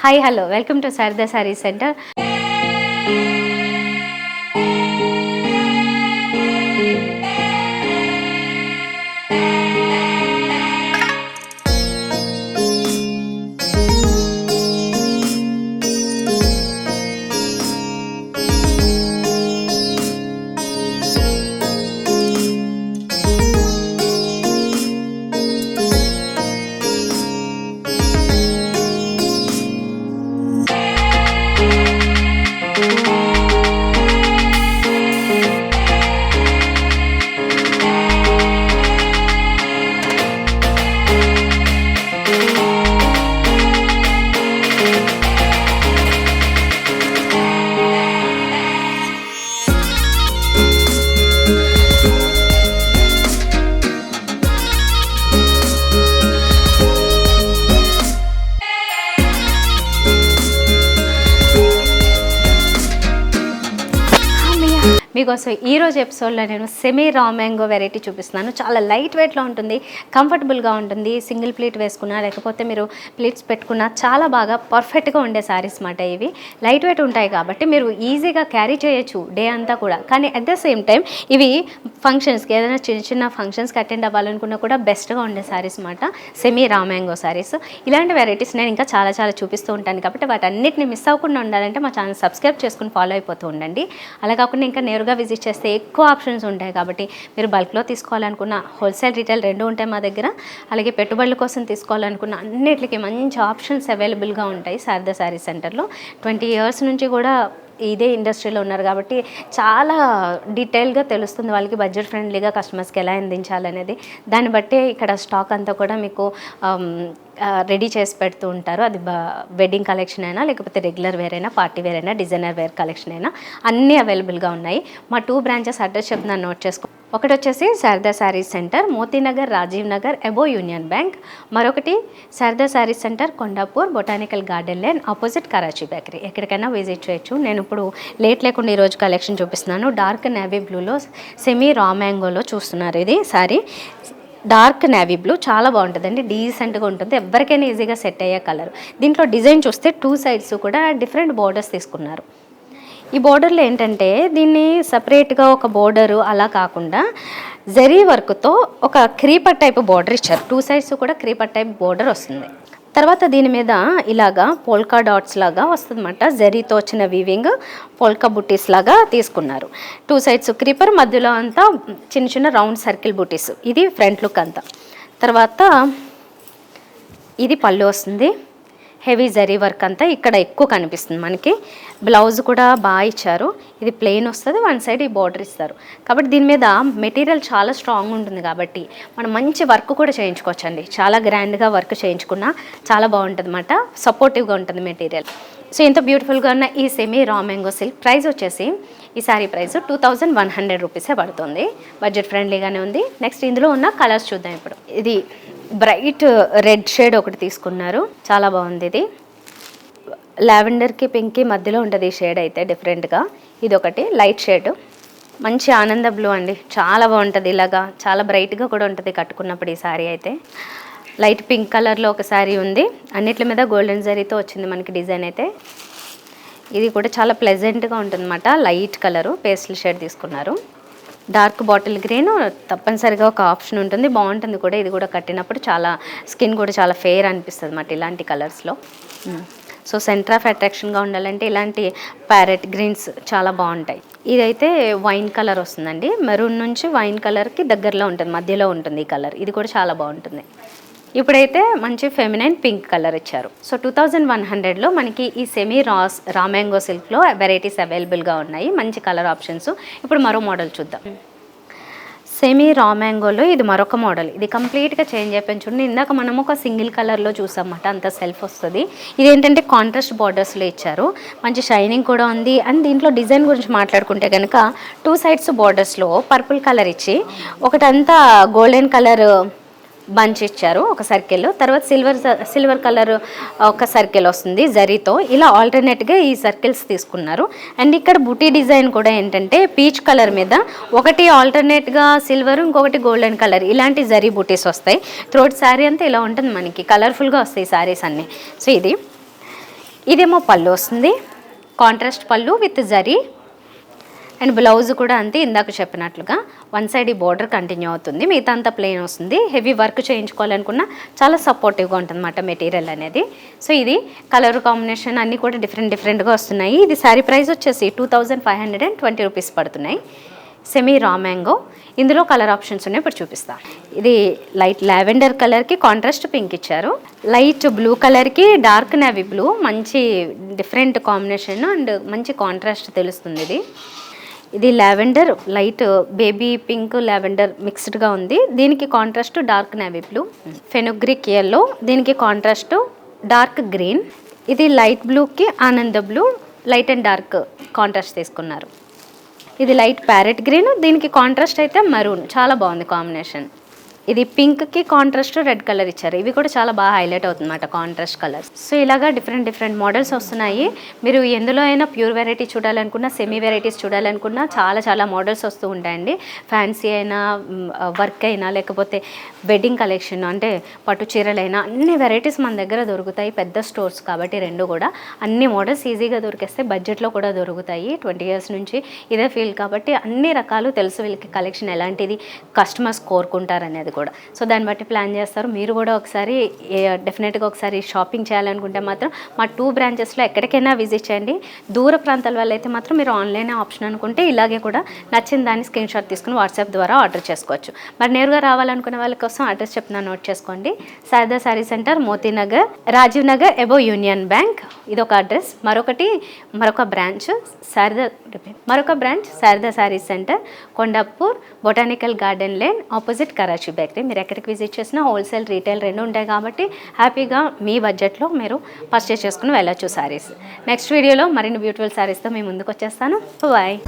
Hi hello welcome to Sharada saree centre మీకోసం ఈరోజు ఎపిసోడ్లో నేను సెమీ రా మ్యాంగో వెరైటీ చూపిస్తున్నాను. చాలా లైట్ వెయిట్లో ఉంటుంది కంఫర్టబుల్గా ఉంటుంది సింగిల్ ప్లేట్ వేసుకున్నా లేకపోతే మీరు ప్లేట్స్ పెట్టుకున్నా చాలా బాగా పర్ఫెక్ట్గా ఉండే శారీస్ మాట ఇవి. లైట్ వెయిట్ ఉంటాయి కాబట్టి మీరు ఈజీగా క్యారీ చేయొచ్చు డే అంతా కూడా. కానీ అట్ ద సేమ్ టైం ఇవి ఫంక్షన్స్కి ఏదైనా చిన్న చిన్న ఫంక్షన్స్కి అటెండ్ అవ్వాలనుకున్నా కూడా బెస్ట్గా ఉండే శారీస్ మాట సెమీ రా మ్యాంగో శారీస్. ఇలాంటి వెరైటీస్ నేను ఇంకా చాలా చాలా చూపిస్తూ ఉంటాను కాబట్టి వాటన్నిటిని మిస్ అవ్వకుండా ఉండాలంటే మా ఛానల్ సబ్స్క్రైబ్ చేసుకుని ఫాలో అయిపోతూ ఉండండి. అలా కాకుండా ఇంకా నేరుగా విజిట్ చేస్తే ఎక్కువ ఆప్షన్స్ ఉంటాయి కాబట్టి మీరు బల్క్లో తీసుకోవాలనుకున్న హోల్సేల్ రీటైల్ రెండు ఉంటాయి మా దగ్గర. అలాగే పెట్టుబడుల కోసం తీసుకోవాలనుకున్న అన్నిటికీ మంచి ఆప్షన్స్ అవైలబుల్గా ఉంటాయి శారదా శారీ సెంటర్లో. ట్వంటీ ఇయర్స్ నుంచి కూడా ఇదే ఇండస్ట్రీలో ఉన్నారు కాబట్టి చాలా డీటెయిల్గా తెలుస్తుంది వాళ్ళకి బడ్జెట్ ఫ్రెండ్లీగా కస్టమర్స్కి ఎలా అందించాలనేది. దాన్ని బట్టే ఇక్కడ స్టాక్ అంతా కూడా మీకు రెడీ చేసి పెడుతూ ఉంటారు. అది వెడ్డింగ్ కలెక్షన్ అయినా లేకపోతే రెగ్యులర్ వేర్ అయినా పార్టీ వేర్ అయినా డిజైనర్ వేర్ కలెక్షన్ అయినా అన్నీ అవైలబుల్గా ఉన్నాయి. మా టూ బ్రాంచెస్ అడ్రస్ చెప్తున్నాను నోట్ చేసుకో ఒకటి వచ్చేసి Sharada sarees centre Motinagar Rajiv Nagar above union bank. మరొకటి Sharada sarees centre Kondapur botanical garden lane opposite Karachi bakery. ఎక్కడికైనా విజిట్ చేయొచ్చు. నేను ఇప్పుడు లేట్ లేకుండా ఈరోజు కలెక్షన్ చూపిస్తున్నాను. డార్క్ నేవీ బ్లూలో సెమీ రా మ్యాంగోలో చూస్తున్నారు ఇది సారీ డార్క్ నేవీ బ్లూ చాలా బాగుంటుందండి. డీసెంట్గా ఉంటుంది. ఎవరికైనా ఈజీగా సెట్ అయ్యే కలర్. దీంట్లో డిజైన్ చూస్తే టూ సైడ్స్ కూడా డిఫరెంట్ బార్డర్స్ తీసుకున్నారు. ఈ బోర్డర్లో ఏంటంటే దీన్ని సపరేట్గా ఒక బోర్డరు అలా కాకుండా జరీ వర్క్తో ఒక క్రీపర్ టైప్ బోర్డర్ ఇచ్చారు. టూ సైడ్స్ కూడా క్రీపర్ టైప్ బోర్డర్ వస్తుంది. తర్వాత దీని మీద ఇలాగా పోల్కా డాట్స్ లాగా వస్తుందన్నమాట. జరీతో వచ్చిన వీవింగ్ పోల్కా బుటీస్ లాగా తీసుకున్నారు. టూ సైడ్స్ క్రీపర్ మధ్యలో అంతా చిన్న చిన్న రౌండ్ సర్కిల్ బుటీస్. ఇది ఫ్రంట్ లుక్ అంతా. తర్వాత ఇది పళ్ళు వస్తుంది. హెవీ జరీ వర్క్ అంతా ఇక్కడ ఎక్కువ కనిపిస్తుంది మనకి. బ్లౌజ్ కూడా బాగా ఇచ్చారు. ఇది ప్లెయిన్ వస్తుంది వన్ సైడ్ ఈ బార్డర్ ఇస్తారు. కాబట్టి దీని మీద మెటీరియల్ చాలా స్ట్రాంగ్ ఉంటుంది కాబట్టి మనం మంచి వర్క్ కూడా చేయించుకోవచ్చండి. చాలా గ్రాండ్గా వర్క్ చేయించుకున్నా చాలా బాగుంటుంది అన్నమాట సపోర్టివ్గా ఉంటుంది మెటీరియల్ సో ఇంత బ్యూటిఫుల్గా ఉన్న ఈ semi raw mango silk price వచ్చేసి ఈ saree price two thousand one hundred రూపీసే పడుతుంది. బడ్జెట్ ఫ్రెండ్లీగానే ఉంది. నెక్స్ట్ ఇందులో ఉన్న కలర్స్ చూద్దాం ఇప్పుడు. ఇది బ్రైట్ రెడ్ షేడ్ ఒకటి తీసుకున్నారు. చాలా బాగుంది ఇది. లావెండర్కి పింక్కి మధ్యలో ఉంటుంది ఈ షేడ్ అయితే డిఫరెంట్గా ఇది ఒకటి లైట్ షేడ్. మంచి ఆనంద బ్లూ అండి. చాలా బాగుంటుంది ఇలాగా. చాలా బ్రైట్గా కూడా ఉంటుంది కట్టుకున్నప్పుడు ఈ సారీ అయితే. లైట్ పింక్ కలర్లో ఒక శారీ ఉంది. అన్నిటి మీద గోల్డెన్ జరీతో వచ్చింది మనకి డిజైన్ అయితే. ఇది కూడా చాలా ప్లెజెంట్గా ఉంటుందన్నమాట. లైట్ కలరు పేస్టల్ షేడ్ తీసుకున్నారు. డార్క్ బాటిల్ గ్రీన్ తప్పనిసరిగా ఒక ఆప్షన్ ఉంటుంది. బాగుంటుంది కూడా. ఇది కూడా కట్టినప్పుడు చాలా స్కిన్ కూడా చాలా ఫెయిర్ అనిపిస్తుంది అన్నమాట ఇలాంటి కలర్స్లో సో సెంటర్ ఆఫ్ అట్రాక్షన్గా ఉండాలంటే ఇలాంటి ప్యారెట్ గ్రీన్స్ చాలా బాగుంటాయి. ఇదైతే వైన్ కలర్ వస్తుందండి. మెరూన్ నుంచి వైన్ కలర్కి దగ్గరలో ఉంటుంది. మధ్యలో ఉంటుంది ఈ కలర్. ఇది కూడా చాలా బాగుంటుంది. ఇప్పుడైతే మంచి ఫెమినైన్ పింక్ కలర్ ఇచ్చారు. సో టూ థౌజండ్ వన్ హండ్రెడ్లో మనకి ఈ సెమీ రాస్ రామ్యాంగో సిల్క్లో వెరైటీస్ అవైలబుల్గా ఉన్నాయి. మంచి కలర్ ఆప్షన్స్ ఇప్పుడు మరో మోడల్ చూద్దాం. సెమీ రా మ్యాంగోలో ఇది మరొక మోడల్ ఇది కంప్లీట్గా చేంజ్ అయిపోయింది చూడండి. ఇందాక మనం ఒక సింగిల్ కలర్లో చూసామన్నమాట. అంత సెల్ఫ్ వస్తుంది. ఇది ఏంటంటే కాంట్రాస్ట్ బార్డర్స్లో ఇచ్చారు. మంచి షైనింగ్ కూడా ఉంది. అండ్ దీంట్లో డిజైన్ గురించి మాట్లాడుకుంటే కనుక టూ సైడ్స్ బార్డర్స్లో పర్పుల్ కలర్ ఇచ్చి ఒకటంతా గోల్డెన్ కలర్ బంచ్ ఇచ్చారు ఒక సర్కిల్. తర్వాత సిల్వర్ సిల్వర్ కలర్ ఒక సర్కిల్ వస్తుంది జరీతో. ఇలా ఆల్టర్నేట్గా ఈ సర్కిల్స్ తీసుకున్నారు. అండ్ ఇక్కడ బుటీ డిజైన్ కూడా ఏంటంటే పీచ్ కలర్ మీద ఒకటి ఆల్టర్నేట్గా సిల్వర్ ఇంకొకటి గోల్డెన్ కలర్. ఇలాంటి జరీ బుటీస్ వస్తాయి. థ్రోట్ శారీ అంతా ఇలా ఉంటుంది మనకి. కలర్ఫుల్గా వస్తాయి శారీస్ అన్నీ. సో ఇది. ఇదేమో పళ్ళు వస్తుంది. కాంట్రాస్ట్ పళ్ళు విత్ జరీ. అండ్ బ్లౌజ్ కూడా అంతే ఇందాక చెప్పినట్లుగా. వన్ సైడ్ ఈ బోర్డర్ కంటిన్యూ అవుతుంది. మిగతా అంతా ప్లెయిన్ వస్తుంది. హెవీ వర్క్ చేయించుకోవాలనుకున్న చాలా సపోర్టివ్గా ఉంటుందన్నమాట మెటీరియల్ అనేది. సో ఇది కలర్ కాంబినేషన్ అన్నీ కూడా డిఫరెంట్ డిఫరెంట్గా వస్తున్నాయి. ఇది శారీ ప్రైస్ వచ్చేసి two thousand five hundred and twenty rupees పడుతున్నాయి. సెమీ రా మ్యాంగో ఇందులో కలర్ ఆప్షన్స్ ఉన్నాయి. ఇప్పుడు చూపిస్తాను ఇది లైట్ లావెండర్ కలర్కి కాంట్రాస్ట్ పింక్ ఇచ్చారు. లైట్ బ్లూ కలర్కి డార్క్ నేవీ బ్లూ మంచి డిఫరెంట్ కాంబినేషన్ అండ్ మంచి కాంట్రాస్ట్ తెలుస్తుంది ఇది. ఇది lavender light baby pink lavender మిక్స్డ్గా ఉంది. దీనికి contrast dark navy blue fenugreek yellow దీనికి కాంట్రాస్ట్ డార్క్ గ్రీన్ ఇది లైట్ బ్లూకి ఆనంద blue light and dark contrast తీసుకున్నారు. ఇది లైట్ ప్యారెట్ గ్రీన్ దీనికి కాంట్రాస్ట్ అయితే మరూన్ చాలా బాగుంది కాంబినేషన్ ఇది పింక్కి కాంట్రాస్ట్ రెడ్ కలర్ ఇచ్చారు. ఇవి కూడా చాలా బాగా హైలైట్ అవుతుందన్నమాట కాంట్రాస్ట్ కలర్స్ సో ఇలాగా డిఫరెంట్ డిఫరెంట్ మోడల్స్ వస్తున్నాయి. మీరు ఎందులో అయినా ప్యూర్ వెరైటీ చూడాలనుకున్నా సెమీ వెరైటీస్ చూడాలనుకున్నా చాలా చాలా మోడల్స్ వస్తూ ఉంటాయండి. ఫ్యాన్సీ అయినా వర్క్ అయినా లేకపోతే వెడ్డింగ్ కలెక్షన్ అంటే పట్టు చీరలైనా అన్ని వెరైటీస్ మన దగ్గర దొరుకుతాయి. పెద్ద స్టోర్స్ కాబట్టి రెండు కూడా. అన్ని మోడల్స్ ఈజీగా దొరికేస్తే బడ్జెట్లో కూడా దొరుకుతాయి. ట్వంటీ ఇయర్స్ నుంచి ఇదే ఫీల్డ్ కాబట్టి అన్ని రకాలు తెలుసు వీళ్ళకి కలెక్షన్ ఎలాంటిది కస్టమర్స్ కోరుకుంటారనేది. అనేది కూడా. సో దాన్ని బట్టి ప్లాన్ చేస్తారు. మీరు కూడా ఒకసారి డెఫినెట్గా ఒకసారి షాపింగ్ చేయాలనుకుంటే మాత్రం మా టూ బ్రాంచెస్లో ఎక్కడికైనా విజిట్ చేయండి. దూర ప్రాంతాల వల్ల అయితే మాత్రం మీరు ఆన్లైన్ ఆప్షన్ అనుకుంటే ఇలాగే కూడా నచ్చిన దాన్ని స్క్రీన్ షాట్ తీసుకుని వాట్సాప్ ద్వారా ఆర్డర్ చేసుకోవచ్చు. మరి నేరుగా రావాలనుకునే వాళ్ళ కోసం అడ్రస్ చెప్తున్నా నోట్ చేసుకోండి. Sharada sari centre Motinagar Rajiv Nagar above union bank. ఇది ఒక అడ్రస్. మరొకటి మరొక బ్రాంచ్ శారదా మరొక branch Sharada sari centre Kondapur botanical garden lane opposite Karachi bakery. మీరు ఎక్కడికి విజిట్ చేసినా హోల్సేల్ రీటైల్ రెండు ఉంటాయి కాబట్టి హ్యాపీగా మీ బడ్జెట్లో మీరు పర్చేస్ చేసుకుని వెళ్ళొచ్చు శారీస్ నెక్స్ట్ వీడియోలో మరిన్ని బ్యూటిఫుల్ శారీస్తో మేము ముందుకు వచ్చేస్తాను. బాయ్.